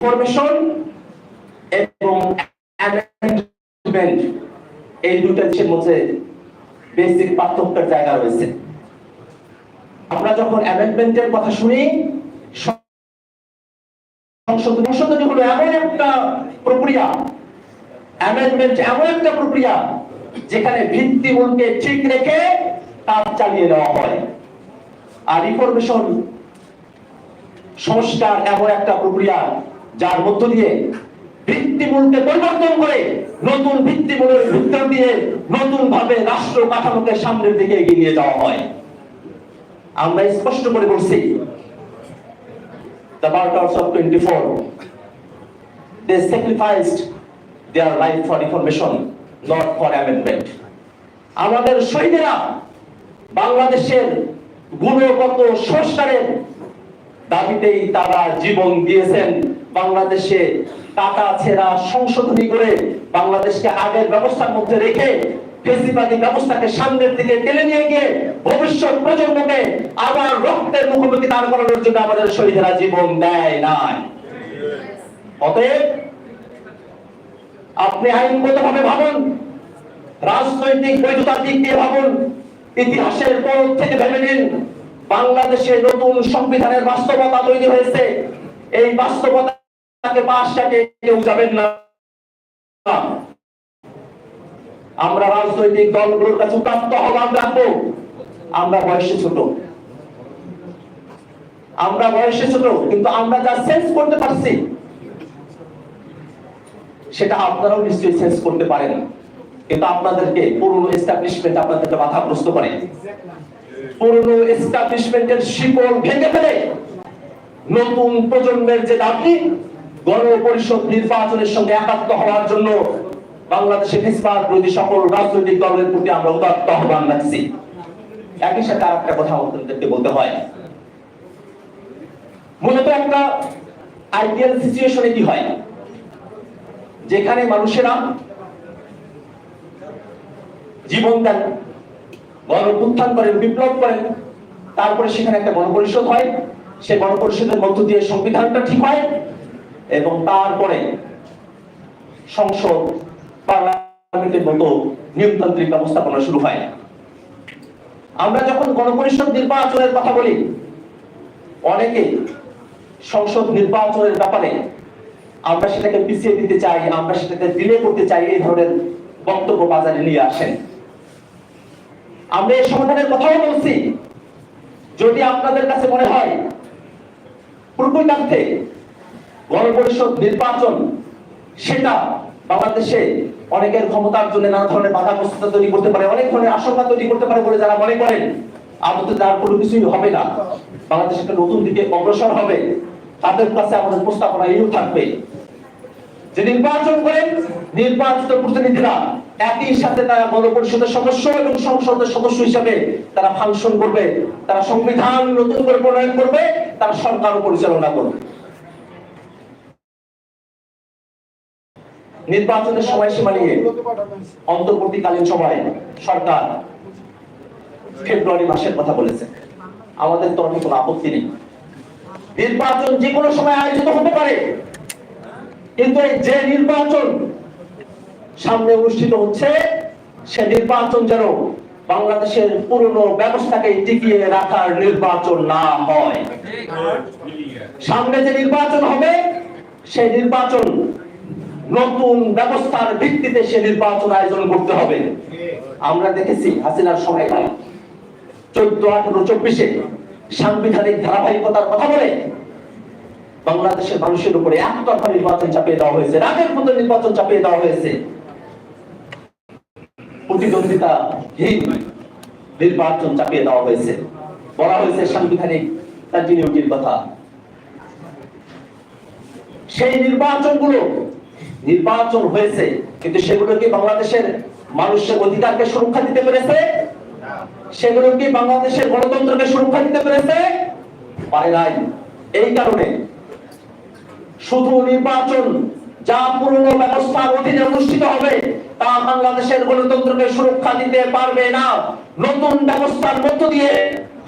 Information এবং এই দুটো দেশের মধ্যে বেসিক পার্থক্যের জায়গা রয়েছে। আমরা যখন অ্যামেন্ডমেন্টের কথা শুনি, সংশোধনী হলো এমন একটা প্রক্রিয়া অ্যামেন্ডমেন্ট এমন একটা প্রক্রিয়া যেখানে ভিত্তিমূলকে ঠিক রেখে কাজ চালিয়ে নেওয়া হয়। আর রিফরমেশন সংস্কার এমন একটা প্রক্রিয়া যার মধ্য দিয়ে ভিত্তিমূলকে পরিবর্তন করে নতুন ভিত্তিমূলের ভিতর দিয়ে নতুন ভাবে রাষ্ট্র কাঠামোকে সামনের দিকে এগিয়ে নিয়ে যাওয়া হয়। আমরা স্পষ্ট করে বলছি, the martyrs of 24 they sacrificed their আমাদের শহীদেরা বাংলাদেশের গুণগত সংস্কারের দাবিতেই তারা জীবন দিয়েছেন। বাংলাদেশে কাটা ছেঁড়া সংশোধনী করে বাংলাদেশকে আগের ব্যবস্থার মধ্যে রেখে ফেসিবাদী ব্যবস্থাকে সামনের দিকে টেনে নিয়ে গিয়ে ভবিষ্যৎ প্রজন্মকে আবার রক্তের মুখোমুখি দাঁড় করানোর জন্য আমাদের শহীদেরা জীবন দেয় নাই। অতএব আপনি আইনগত ভাবে ভাবুন, রাজনৈতিক বৈধতার দিক দিয়ে ভাবুন, ইতিহাসের পর থেকে ভেবে নিন, বাংলাদেশে নতুন সংবিধানের বাস্তবতা তৈরি হয়েছে। এই বাস্তবতাকে পাশ কাটিয়ে কেউ যাবেন না। আমরা রাজনৈতিক দলগুলোর কাছে প্রাপ্ত আহ্বান রাখব আমরা বয়সে ছোট। আমরা বয়সে ছোট, কিন্তু আমরা যা সেন্স করতে পারছি, সেটা আপনারাও নিশ্চয়ই সেন্স করতে পারেন। কিন্তু আপনাদেরকে পুরনো এস্টাবলিশমেন্ট আপনাদেরকে বাধাগ্রস্ত করে। পুরনো এস্টাবলিশমেন্টের শিকড় ভেঙে ফেলে নতুন প্রজন্মের যে দাবি গণপরিষদ নির্বাচনের সঙ্গে একাত্ম হওয়ার জন্য বাংলাদেশে ফিসবাদ বিরোধী সকল রাজনৈতিক দলের প্রতি আমরা উদাত্ত আহ্বান রাখছি একই সাথে আর একটা কথা আপনাদেরকে বলতে হয়। মূলত একটা আইডিয়াল সিচুয়েশনে কি হয়? যেখানে মানুষেরা জীবন দেন, গণ উত্থান করেন, বিপ্লব করেন, তারপরে সেখানে একটা গণপরিষদ হয়। সেই গণপরিষদের মধ্য দিয়ে সংবিধানটা ঠিক হয়। এবং তারপরে সংসদ, পার্লামেন্টের মতো নিয়মতান্ত্রিক ব্যবস্থাপনা শুরু হয়। আমরা যখন গণপরিষদ নির্বাচনের কথা বলি, অনেকে সংসদ নির্বাচনের ব্যাপারে আমরা সেটাকে পিছিয়ে দিতে চাই, আমরা সেটাকে ডিলে করতে চাই, এই ধরনের বক্তব্য বাজারে নিয়ে আসেন। আমরা এই সমাধানের কথাও বলছি। যদি আপনাদের কাছে মনে হয় পূর্বকান্তে গণপরিষদ নির্বাচন, সেটা বাংলাদেশে অনেকের ক্ষমতার জন্য নানা ধরনের বাধাগ্রস্ততা তৈরি করতে পারে, অনেক ধরনের আশঙ্কা তৈরি করতে পারে বলে যারা মনে করেন আদত যার কোনো কিছুই হবে না। বাংলাদেশ একটা নতুন দিকে অগ্রসর হবে, তাদের কাছে আমাদের প্রস্তাবনা এইও থাকবে। যে নির্বাচন করেন নির্বাচিত প্রতিনিধিরা একই সাথে তারা গণপরিষদের সদস্য এবং সংসদের সদস্য হিসাবে তারা ফাংশন করবে, তারা সংবিধান নতুন করে প্রণয়ন করবে, তারা সরকার পরিচালনা করবে। নির্বাচনের সময়সীমা নিয়ে অন্তর্বর্তীকালীন সময়ে সরকার ফেব্রুয়ারি মাসের কথা বলেছে। আমাদের তরফে কোনো আপত্তি নেই। নির্বাচন যে কোনো সময় আয়োজিত হতে পারে। কিন্তু এই যে নির্বাচন সামনে অনুষ্ঠিত হচ্ছে, সে নির্বাচন যেন বাংলাদেশের পুরনো ব্যবস্থাকে টিকিয়ে রাখার নির্বাচন না হয়। সামনে যে নির্বাচন হবে, সেই নির্বাচন নতুন ব্যবস্থার ভিত্তিতে সে নির্বাচন আয়োজন করতে হবে। আমরা দেখেছি হাসিনার সময় চোদ্দ, আঠারো, চব্বিশে সাংবিধানিক ধারাবাহিকতার কথা বলে বাংলাদেশের মানুষের উপরে একতরফা নির্বাচন চাপিয়ে দেওয়া হয়েছে, রাগের মতো নির্বাচন চাপিয়ে দেওয়া হয়েছে। প্রতিদ্বন্দ্বিতাহীন নির্বাচন চাপিয়ে দেওয়া হয়েছে। বলা হয়েছে সাংবিধানিক কন্টিনিউটির কথা। সেই নির্বাচনগুলো নির্বাচন হয়েছে, কিন্তু সেগুলো কি বাংলাদেশের মানুষের অধিকারকে সুরক্ষা দিতে পেরেছে? সেগুলো কি বাংলাদেশের গণতন্ত্রকে সুরক্ষা দিতে পেরেছে? পারে নাই। এই কারণে শুধু নির্বাচন যা পুরনো ব্যবস্থার অধীনে অনুষ্ঠিত হবে, তা বাংলাদেশের গণতন্ত্রকে সুরক্ষা দিতে পারবে না। নতুন ব্যবস্থার মধ্য দিয়ে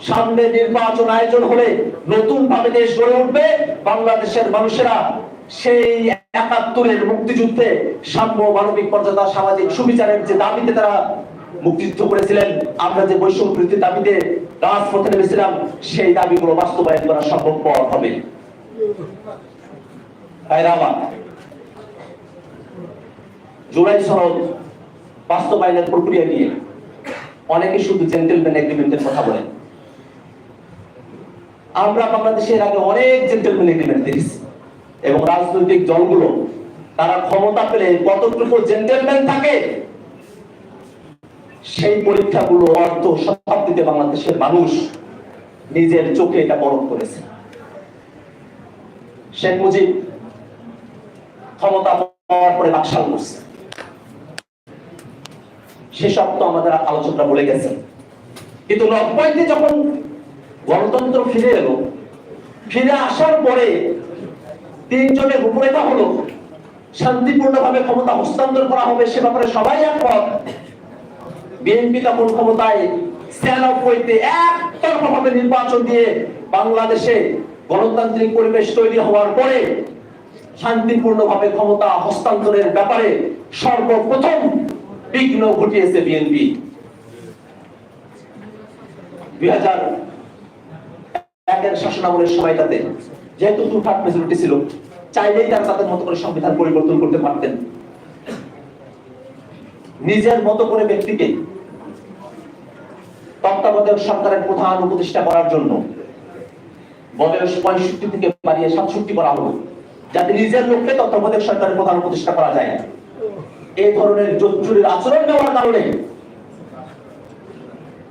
সামনে নির্বাচন আয়োজন হলে নতুন ভাবে দেশ গড়ে উঠবে। বাংলাদেশের মানুষেরা সেই একাত্তরের মুক্তিযুদ্ধে সাম্য মানবিক মর্যাদা সামাজিক সুবিচারের যে দাবিতে তারা মুক্তিযুদ্ধ করেছিলেন, আমরা যে বৈষম্য দাবিতে রাজপথে নেমেছিলাম, সেই দাবিগুলো বাস্তবায়ন করা সম্ভবপর হবে। আমার সনদ বাস্তবায়নের প্রক্রিয়া নিয়ে অনেকে শুধু জেন্টেলম্যান এগ্রিমেন্টের কথা বলেন। আমরা বাংলাদেশের আগে অনেক জেন্টেলম্যান এগ্রিমেন্ট দেখেছি। এবং রাজনৈতিক দলগুলো, তারা ক্ষমতা পেলে কতটুকু জেন্টেলম্যান থাকে, সেই পরীক্ষাগুলো অর্ধ শতাব্দীতে বাংলাদেশের মানুষ নিজের চোখে এটা বরণ করেছে। শেখ মুজিব ক্ষমতা পাওয়ার পরে বাকশাল করছে। সেসব তো আমাদের আলোচনা বলে গেছেন। কিন্তু নব্বইতে যখন গণতন্ত্র ফিরে এলো, ফিরে আসার পরে তিনজনের রূপরেখা হলো। শান্তিপূর্ণভাবে ক্ষমতা হস্তান্তর করা হবে, সে ব্যাপারে সবাই একমত। বিএনপি তখন ক্ষমতায় একতরফাভাবে নির্বাচন দিয়ে বাংলাদেশে গণতান্ত্রিক পরিবেশ তৈরি হওয়ার পরে শান্তিপূর্ণভাবে ক্ষমতা হস্তান্তরের ব্যাপারে সর্বপ্রথম বিঘ্ন ঘটিয়েছে বিএনপি। দুই হাজার একের শাসনামলের সময়টাতে যেহেতু টু থার্ড মেজরিটি ছিল চাইলেই তারা তাদের মতো করে সংবিধান পরিবর্তন করতে পারতেন। নিজের মতো করে ব্যক্তিকে তত্ত্বাবধায়ক সরকারের প্রধান উপদেষ্টা করার জন্য বয়স পঁয়ষট্টি থেকে বাড়িয়ে সাতষট্টি করা হলো, যাতে নিজের লোককে তত্ত্বাবধায়ক সরকারের প্রধান উপদেষ্টা করা যায়। এই ধরনের জোচ্চুরির আচরণ নেওয়ার কারণে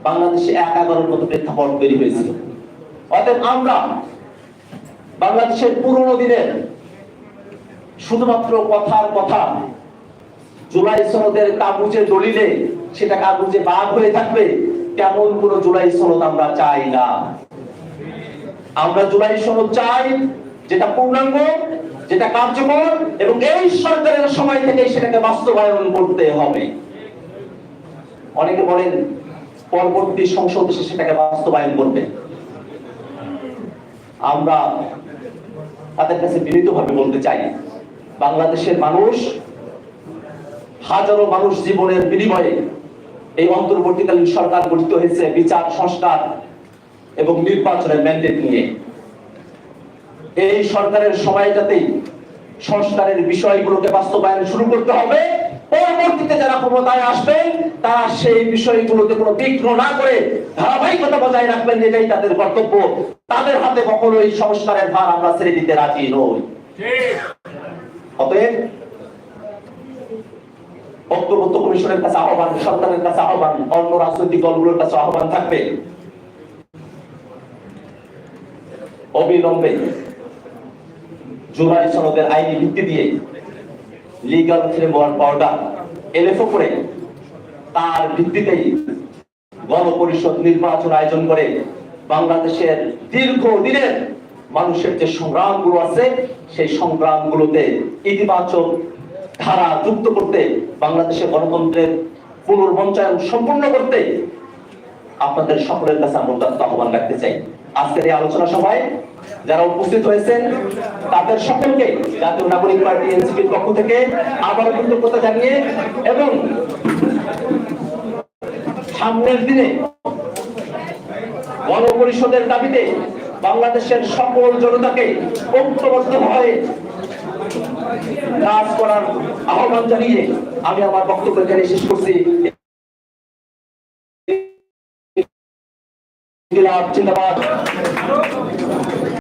বাংলাদেশে এক এগারোর মতো প্রেক্ষাপট তৈরি হয়েছিল। অতএব আমরা বাংলাদেশের পুরনো দিনের শুধুমাত্র কথার কথা। জুলাই সনদের কাগজে দলিলে সেটা কাগজে বাদ হয়ে থাকবে, তেমন কোন জুলাই সনদ আমরা চাই না। আমরা জুলাই সনদ চাই যেটা পূর্ণাঙ্গ, যেটা কার্যকর, এবং এই সরকারের সময় থেকে সেটাকে বাস্তবায়ন করতে হবে। অনেকে বলেন, পরবর্তী সংসদ এসে সেটাকে বাস্তবায়ন করবে। আমরা তাদের কাছে বিনীতভাবে বলতে চাই বাংলাদেশের মানুষ, হাজারো মানুষ জীবনের বিনিময়ে এই অন্তর্বর্তীকালীন সরকার গঠিত হয়েছে বিচার, সংস্কার এবং নির্বাচনের ম্যান্ডেট নিয়ে। এই সরকারের সময়টাতেই সংস্কারের বিষয়গুলোকে বাস্তবায়ন শুরু করতে হবে। পরবর্তীতে যারা ক্ষমতায় আসবেন তারা সেই বিষয়গুলোতে কোনো বিঘ্ন না করে ধারাবাহিকতা বজায় রাখবেন, এটাই তাদের কর্তব্য। তাদের হাতে কখনো এই সংস্কারের ভার আমরা ছেড়ে দিতে রাজি নই অতএব কমিশনের কাছে আহ্বান কাছে আহ্বান, অন্য রাজনৈতিক দলগুলোর কাছে আহ্বান থাকবে। অবিলম্বে সনদের আইনি ভিত্তি দিয়ে লিগাল ফ্রেমওয়ার্ক অর্ডার এলএফও করে তার ভিত্তিতেই গণপরিষদ নির্বাচন আয়োজন করে বাংলাদেশের দীর্ঘ দিনের মানুষের যে সংগ্রামগুলো আছে, সেই সংগ্রামগুলোতে ইতিবাচক ধারা যুক্ত করতে, বাংলাদেশের গণতন্ত্রের পুনর্মঞ্চায়ন সম্পূর্ণ করতে আপনাদের সকলের কাছে আমরা আহ্বান রাখতে চাই। আজকের এই আলোচনা সভায় যারা উপস্থিত হয়েছেন, তাদের সকলকে জাতীয় নাগরিক পার্টি এনসিপির পক্ষ থেকে আবারও কৃতজ্ঞতা জানিয়ে এবং সামনের দিনে গণপরিষদের দাবিতে বাংলাদেশের সকল জনতাকে ঐক্যবদ্ধ হয়ে কাজ করার আহ্বান জানিয়ে আমি আমার বক্তব্য এখানে শেষ করছি। জিন্দাবাদ।